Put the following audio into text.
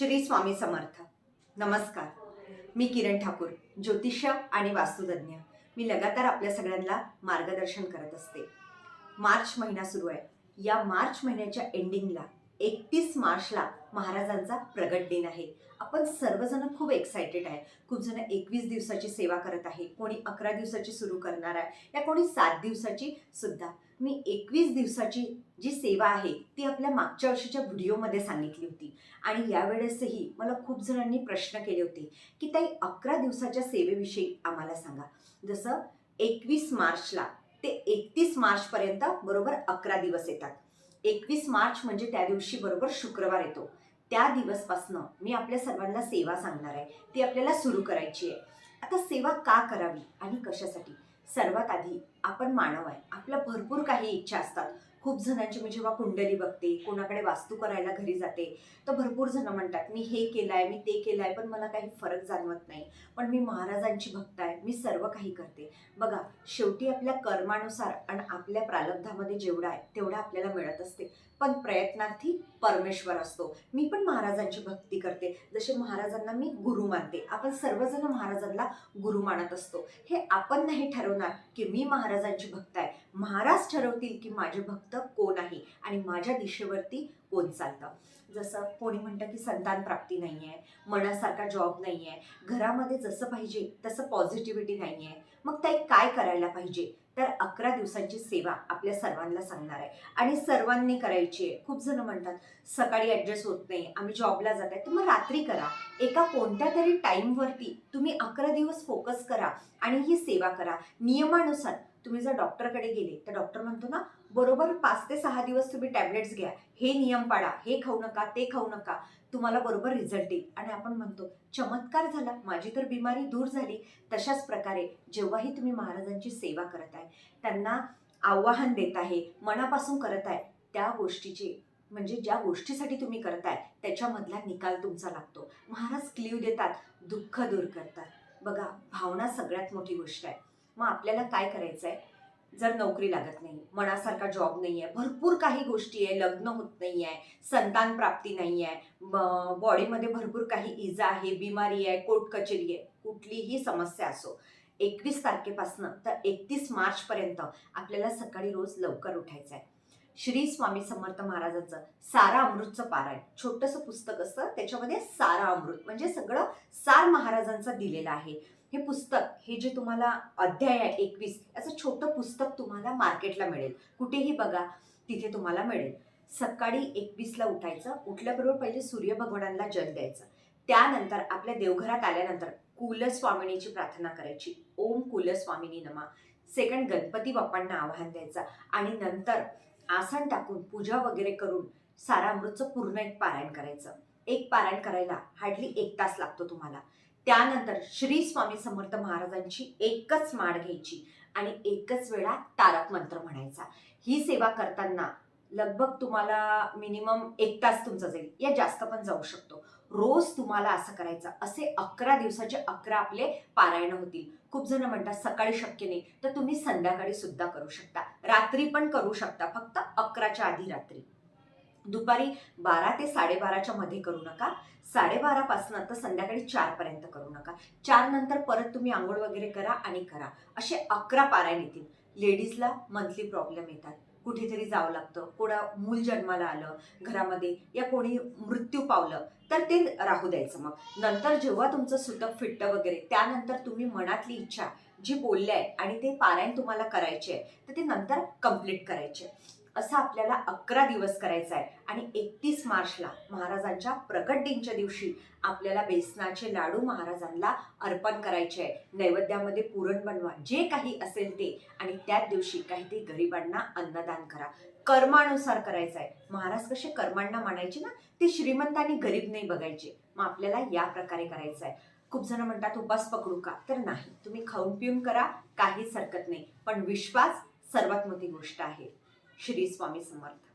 श्री स्वामी समर्थ. नमस्कार. मी किरण ठाकूर ज्योतिष्य आणि वास्तुतज्ञ. मी लगातार आपल्या सगळ्यांना मार्गदर्शन करत असते. मार्च महिना सुरू आहे. या मार्च महिन्याच्या एंडिंगला एकतीस मार्चला महाराजांचा प्रगट दिन आहे. आपण सर्वजण खूप एक्सायटेड आहे. खूप जण एकवीस दिवसाची सेवा करत आहे. कोणी अकरा दिवसाची सुरू करणार आहे. या कोणी सात दिवसाची सुद्धा. मी एकवीस दिवसाची जी सेवा आहे ती आपल्या मागच्या वर्षीच्या व्हिडिओमध्ये सांगितली होती. आणि यावेळेसही मला खूप जणांनी प्रश्न केले होते की ताई अकरा दिवसाच्या सेवेविषयी आम्हाला सांगा. जसं एकवीस मार्चला ते एकतीस मार्चपर्यंत बरोबर अकरा दिवस येतात. एकवीस मार्च म्हणजे त्या दिवशी बरोबर शुक्रवार येतो. त्या दिवसपासनं मी आपल्या सर्वांना सेवा सांगणार आहे. ती आपल्याला सुरू करायची आहे. आता सेवा का करावी आणि कशासाठी? सर्वात आधी आपण मानव आहे. आपल्या भरपूर काही इच्छा असतात. खूप जणांची मी जेव्हा कुंडली बघते कोणाकडे वास्तू करायला घरी जाते तर भरपूर जण म्हणतात मी हे केलं आहे मी ते केलं आहे पण मला काही फरक जाणवत नाही. पण मी महाराजांची भक्त आहे मी सर्व काही करते. बघा शेवटी आपल्या कर्मानुसार आणि आपल्या प्रालब्धामध्ये जेवढा आहे तेवढा आपल्याला मिळत असते. पण प्रयत्नार्थी परमेश्वर असतो. मी पण महाराजांची भक्ती करते. जसे महाराजांना मी गुरु मानते आपण सर्वजण महाराजांना गुरु मानत असतो. हे आपण नाही ठरवणार की मी महाराज महाराजांची भक्त आहे. महाराज ठरवतील की माझे भक्त कोण आहे आणि माझ्या दिशेवरती कोण चालतं. जसं कोणी म्हणतं की संतान प्राप्ती नाही आहे मनासारखा जॉब नाही आहे घरामध्ये जसं पाहिजे तसं पॉझिटिव्हिटी नाही आहे मग ताई काय करायला पाहिजे? तर अकरा दिवसांची सेवा आपल्या सर्वांना सांगणार आहे. आणि सर्वांनी करायची आहे. खूप जण म्हणतात सकाळी ॲडजस्ट होत नाही आम्ही जॉबला जात आहे. तर मग रात्री करा. एका कोणत्या तरी टाईमवरती तुम्ही अकरा दिवस फोकस करा आणि ही सेवा करा. नियमानुसार तुम्ही जर डॉक्टरकडे गेले तर डॉक्टर म्हणतो ना बरोबर पाच ते सहा दिवस तुम्ही टॅबलेट्स घ्या. हे नियम पाळा हे खाऊ नका ते खाऊ नका. तुम्हाला बरोबर रिझल्ट येईल. आणि आपण म्हणतो चमत्कार झाला. माझी तर बिमारी दूर झाली. तशाच प्रकारे जेव्हाही तुम्ही महाराजांची सेवा करत आहे त्यांना आव्हान देत आहे मनापासून करत आहे त्या गोष्टीचे म्हणजे ज्या गोष्टीसाठी तुम्ही करताय त्याच्यामधला निकाल तुमचा लागतो. महाराज क्लिव देतात दुःख दूर करतात. बघा भावना सगळ्यात मोठी गोष्ट आहे. मग आपल्याला काय करायचं आहे जर नोकरी लागत नाही मनासारखा जॉब नाही आहे भरपूर काही गोष्टी आहे लग्न होत नाही आहे संतान प्राप्ती नाही आहे बॉडीमध्ये भरपूर काही इजा आहे बिमारी आहे कोर्ट कचेरी आहे कुठलीही समस्या असो एकवीस तारखेपासनं तर एकतीस मार्चपर्यंत आपल्याला सकाळी रोज लवकर उठायचं आहे श्री स्वामी समर्थ महाराजांचं सारा अमृतचं पारायण. छोटंसं पुस्तक असतं त्याच्यामध्ये सारा अमृत म्हणजे सगळं सार महाराजांचं दिलेलं आहे. हे पुस्तक हे जे तुम्हाला अध्याय आहे एकवीस याचं छोटं पुस्तक तुम्हाला मार्केटला मिळेल. कुठेही बघा तिथे तुम्हाला मिळेल. सकाळी एकवीसला उठायचं उठल्याबरोबर पहिले सूर्य भगवानांना जल द्यायचं. त्यानंतर आपल्या देवघरात आल्यानंतर कुलस्वामिनीची प्रार्थना करायची. ओम कुलस्वामिनी नमा. सेकंड गणपती बाप्पांना आवाहन द्यायचं. आणि नंतर आसन टाकून पूजा वगैरे करून सारामृतचं पूर्ण एक पारायण करायचं. एक पारायण करायला हार्डली एक तास लागतो तुम्हाला. त्यानंतर श्री स्वामी समर्थ महाराजांची एकच माळ घ्यायची आणि एकच वेळा तारक मंत्र म्हणायचा. ही सेवा करताना लगभग तुम्हाला मिनिमम एक तास तुमचा जाईल. या जास्त पण जाऊ शकतो. रोज तुम्हाला असं करायचं. असे अकरा दिवसाचे अकरा आपले पारायण होतील. खूप जण म्हणतात सकाळी शक्य नाही. तर तुम्ही संध्याकाळी सुद्धा करू शकता. रात्री पण करू शकता फक्त अकराच्या आधी रात्री. दुपारी बारा ते साडेबाराच्या मध्ये करू नका. साडेबारापासून तर संध्याकाळी चारपर्यंत करू नका. चार नंतर परत तुम्ही आंघोळ वगैरे करा आणि करा. असे अकरा पारायण येतील. लेडीजला मंथली प्रॉब्लेम येतात. कुठेतरी जावं लागतं. कोणा मूल जन्माला आलं घरामध्ये या कोणी मृत्यू पावलं तर ते राहू द्यायचं मग. नंतर जेव्हा तुमचं सुतक फिट्ट वगैरे त्यानंतर तुम्ही मनातली इच्छा जी बोलले आहे आणि ते पारायण तुम्हाला करायचे आहे तर ते नंतर कंप्लीट करायचे असं आपल्याला अकरा दिवस करायचं आहे आणि एकतीस मार्चला महाराजांच्या प्रकट दिनच्या दिवशी आपल्याला बेसनाचे लाडू महाराजांना अर्पण करायचे आहे. नैवेद्यामध्ये पुरण बनवा जे काही असेल ते. आणि त्याच दिवशी काही ते गरिबांना अन्नदान करा. कर्मानुसार करायचं आहे. महाराज कसे कर्मांना मानायचे ना? ते श्रीमंत आणि गरीब नाही बघायचे. मग आपल्याला या प्रकारे करायचं आहे. खूप जण म्हणतात उपास पकडू का? तर नाही. तुम्ही खाऊन पिऊन करा काहीच हरकत नाही. पण विश्वास सर्वात मोठी गोष्ट आहे. श्री स्वामी समर्थ.